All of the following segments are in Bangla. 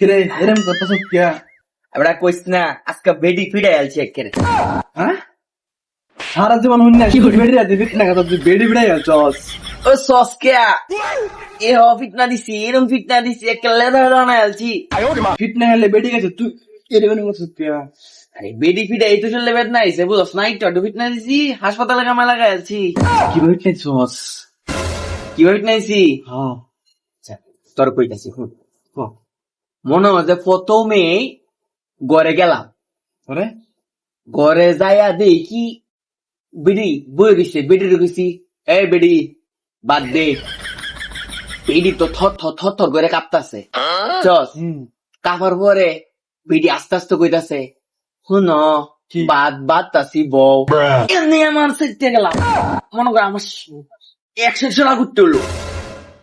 কিরে এরম করতেছ কিয়া? আমরা কইস না আজকে বেডি ফিডে আলছে একেরে। হ্যাঁ? সারা জীবন হুন না বেড়ি আছে বিট না কথা তুই বেড়ি বিড়াই আছস ও সস কে এ হ ফিটনা দিছি এরম ফিটনা দিছি একে লেদার দানা আলছি। ফিট না হলে বেড়ি গেছে তুই এরম করতেছ কিয়া? আরে বেডি ফিডে এই তো চললে বেদ না আইছে বুঝছ না একটু ফিটনা দিছি হাসপাতালে কামা লাগাই আলছি। কি বেট নেছস কীভাবে ফিটনাইছি? হ্যাঁ। তোর কইতাছি হুন মনে হয় যে প্রথমে গড়ে গেলাম। ঘরে যাইয়া দেখি বিড়ি বই রইছে বেডি বেডি বাদ দে। বেডি তো থর থর থর থর করে কাঁপতাছে। চস কাপার পরে বিডি আস্তে আস্তে কইতাছে শুন বাদ বাদ তাসি বউ। এমনি আমার সেটে গেলাম। মনে করে আমার একশো একশো রাগ উঠতে হলো।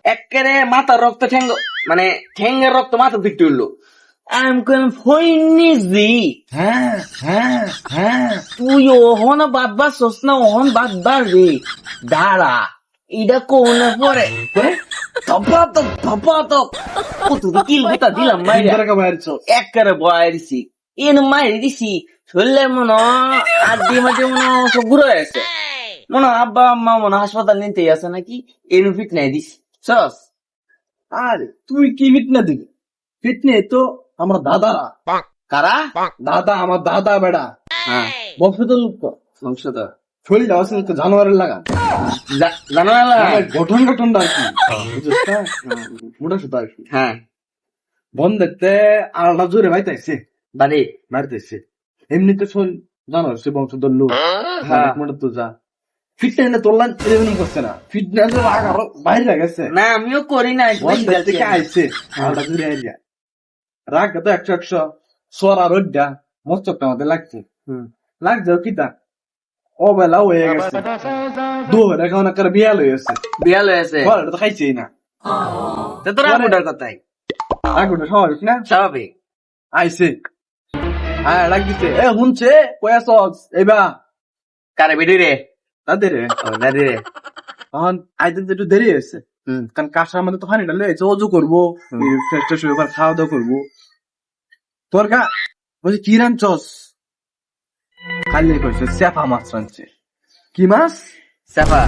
একেবারে মাথার রক্ত ঠেঙ্গ মানে ঠেঙ্গের রক্ত মাথা দিতে হলো আমি কইলাম ফইনিজি হ্যাঁ হ্যাঁ হ্যাঁ। তুই ওহন বাদ বাসস না ওহন বাদ বাড়বি দাঁড়া এটা কোন পরে? ধপা তো ধপা তো। কত কিল কথা দিলাম মাইরা। ধরে কা বাইরে চল একবারে বয় দিছি। এন মাইরে দিছি। শরীরে মনে হয় আড্ডি মাঝে মনে সব ঘুরে আছে মনে আব্বা আম্মা মনে হয় হাসপাতাল নিতে আছে নাকি? এনু ফিট নাই দিছি। সস আরে তুই কি ফিট না দিবি ফিট নে তো আমার দাদারা কারা? দাদা আমার দাদা বেড়া। হ্যাঁ। বংশধর লোক। বংশধর। শরীরটা তো জানোয়ারের লাগা। জা- জানো না আমার গঠন আর কি? বুঝছিস মোটা সুতা আর কি। হ্যাঁ। বন দেখতে আলাদা জোরে বাইতাইছে। বাড়ি? মারতেছে এমনি তো শোন জানো সে বংশধর লোক। হ্যাঁ। মোটা তো যা। করছে না। ফিটনেস আরও বাইরে গেছে না আমিও করি না থেকে আইছে আলাদা জোরে রাগ তো একশো একশো সরা রোডটা মস্তকটা আমাদের লাগছে। হুম। লাগছে কিতা? ও বেলা হয়ে গেছে। দু এখন একটা বিয়াল হয়েছে বিয়াল হয়েছে বল এটা তো খাইছেই না। তো তোর আগুটার কথাই আগুনটা স্বাভাবিক না? স্বাভাবিক। আইছে। হ্যাঁ ডাক দিছে। এ শুনছে? কয়া সস এবা কারে বেডি রে? তাদের? তখন আইতে তো একটু দেরি হয়েছে কারণ কাসার মধ্যে তো হানি ডালে অজু করব ফ্রেশ ট্রেশ হয়ে খাওয়া দাওয়া করব। তোর গা বলছি কি রাঞ্চস কালি কইছে সেফা মাছ রাঞ্চে কি মাছ? সাফা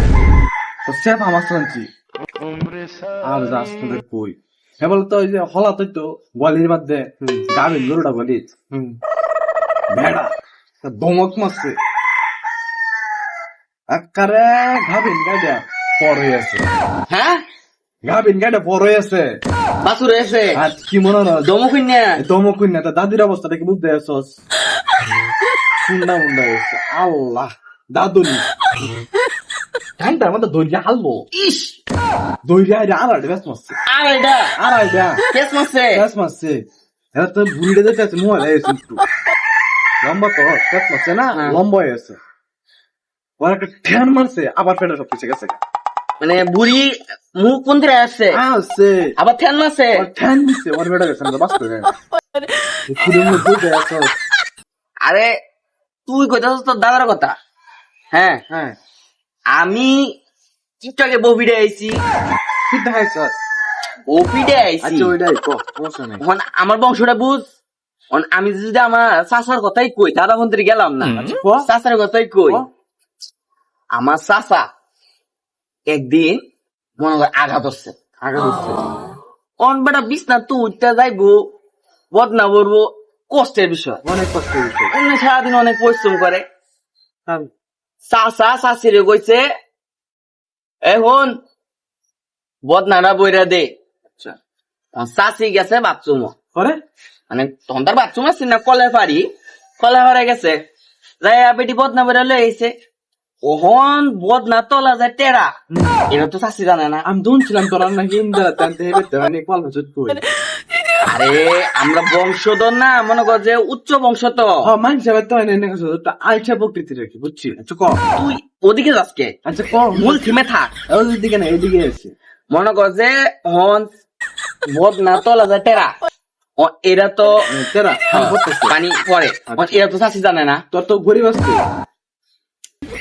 তো সেফা মাছ রাঞ্চি আর যাস তোদের কই। এবার তো ওই যে হলা তো তো গলির মধ্যে গাবিন গরুটা ভেড়া দমক মারছে। আকারে গাবিন গাড়িয়া পর আছে। হ্যাঁ? গাবিন গাড়িয়া পর আছে। বাসুর হয়েছে। আর কি মনে হয়? দমকুন না দমক না তা দাদির অবস্থাটা কি বুঝতে আসছস মুন্ডা মুন্ডা হয়েছে। আল্লাহ দাদুনি ঘণ্টার মধ্যে দইয়া হালবো। ইস! দইয়া আইডা আর আইডা ব্যস্ত মারছে আর এটা আর আইডা কেস মারছে ব্যস্ত মারছে এরা তো বুড়িটা দেখতে আছে মোবাইল একটু। লম্বা তো ব্যস্ত মারছে না? হ্যাঁ। লম্বা হয়েছে ওর একটা ঠ্যান মারছে আবার সব কিছু গেছে। মানে বুড়ি মুখ কোন দিকে আসছে? আছে আবার ঠ্যান মারছে? ঠ্যান দিছে ওর বেটা গেছে না। আসছ আরে তুই তোর দাদার কথা? হ্যাঁ? হ্যাঁ। আমি টিকটকে ববিডে আইছি। কি দেখাইছ ববিডে আইছি। আচ্ছা ওইটাই কো এখন আমার বংশটা বুঝ। আমি যদি আমার চাচার কথাই কই দাদা মন্ত্রী গেলাম না। চাচার কথাই কই। আমার চাচা একদিন মনে করে আঘাত হচ্ছে আঘাত হচ্ছে। অন বেটা বিছনা তুই উঠতে যাইবো বদনা করব কষ্টের বিষয়। অনেক কষ্ট হয়েছে অন্য সারাদিন অনেক পরিশ্রম করে। হ্যাঁ। চাচা চাচিরে কইছে এখন বদনাটা বইরা দে। আচ্ছা। চাচি গেছে বাথরুম। করে মানে তখন তার বাথরুম আছে না কলে পারি কলে পারে গেছে। যাই বেটি বদনা বইরা আইছে। ওহন বদনা তলা যায় টেরা। এটা তো চাচি জানে না। আমি দুনছিলাম তোরা নাকি ইন্দারা টানতে হেবে কই আরে আমরা বংশধর না মনে কর যে উচ্চ বংশ তো ও মান যাবে তো এনে তো প্রকৃতি রাখি বুঝছি? আচ্ছা ক? তুই ওদিকে যাসকে আচ্ছা ক? মূল থিমে থাক। ওই দিকে না এইদিকে আছে মনে কর যে হন বদ না তলা যায় টেরা। ও, এরা তো তেরা খারাপ পানি পরে এরা তো চাষি জানে না। তোর তো গরিব আছে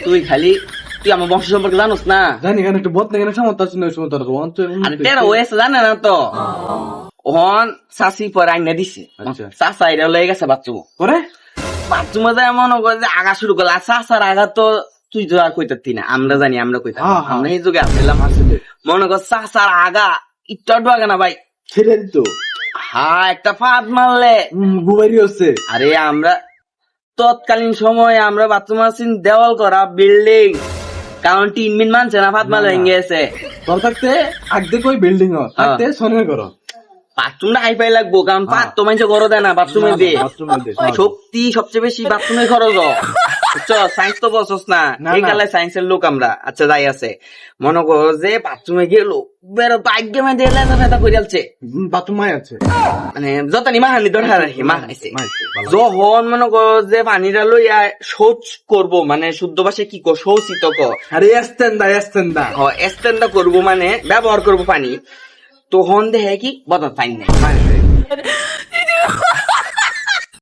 তুই খালি তুই আমার বংশ সম্পর্কে জানোস না? জানি কেন একটু বদলে কেন সামর্থ্য আছে না তোর তো ওয়েস জানে না তো। হন চাষি পরে আইনা দিছে। আচ্ছা। চাষা এটা লয়ে গেছে বাচ্চু পরে? বাথরুমে যায় মনে করে যে আগা শুরু করলে। চাষার আগা তো তুই তো আর কইতারতি না। আমরা জানি আমরা কইতাম। হ্যাঁ, হ্যাঁ। আমরা এই যুগে আসছিলাম মনে কর চাষার আগা ইট্টা না ভাই। ছেড়ে দিত। হ্যাঁ একটা ফাঁদ মারলে। গুবারি হচ্ছে। আরে আমরা তৎকালীন সময়ে আমরা বাথরুম আছি দেওয়াল করা বিল্ডিং। কারণ টিন মিন মানছে না ফাতমা ভেঙে গেছে তোর থাকতে আগতে কই বিল্ডিং থাকতে সনের ঘর বাথরুমটা হাই ফাই লাগবো কারণ ফাঁদ তো মানুষে দেয় না বাথরুমে দিয়ে শক্তি সবচেয়ে বেশি বাথরুমে খরচ। সায়েন্স তো বসস না। এই। কালে সায়েন্সের লোক আমরা। আচ্ছা যাই আছে। মনে করো যে বাথরুমে গেল বেরো বাইক গেমে দিয়ে ফেদা করে বাথরুম মাই আছে। মানে যত নি মাহানি দরকার রাখি মাহাইছে যখন মনে করো যে পানিটা লইয়া শৌচ করব মানে শুদ্ধ ভাষায় কি কর? শৌচিত কর। আরে এস্তেন্দা এস্তেন্দা। এস্টেন্ডা করব মানে ব্যবহার করব পানি। তখন দেখে কি বদল পানি নেই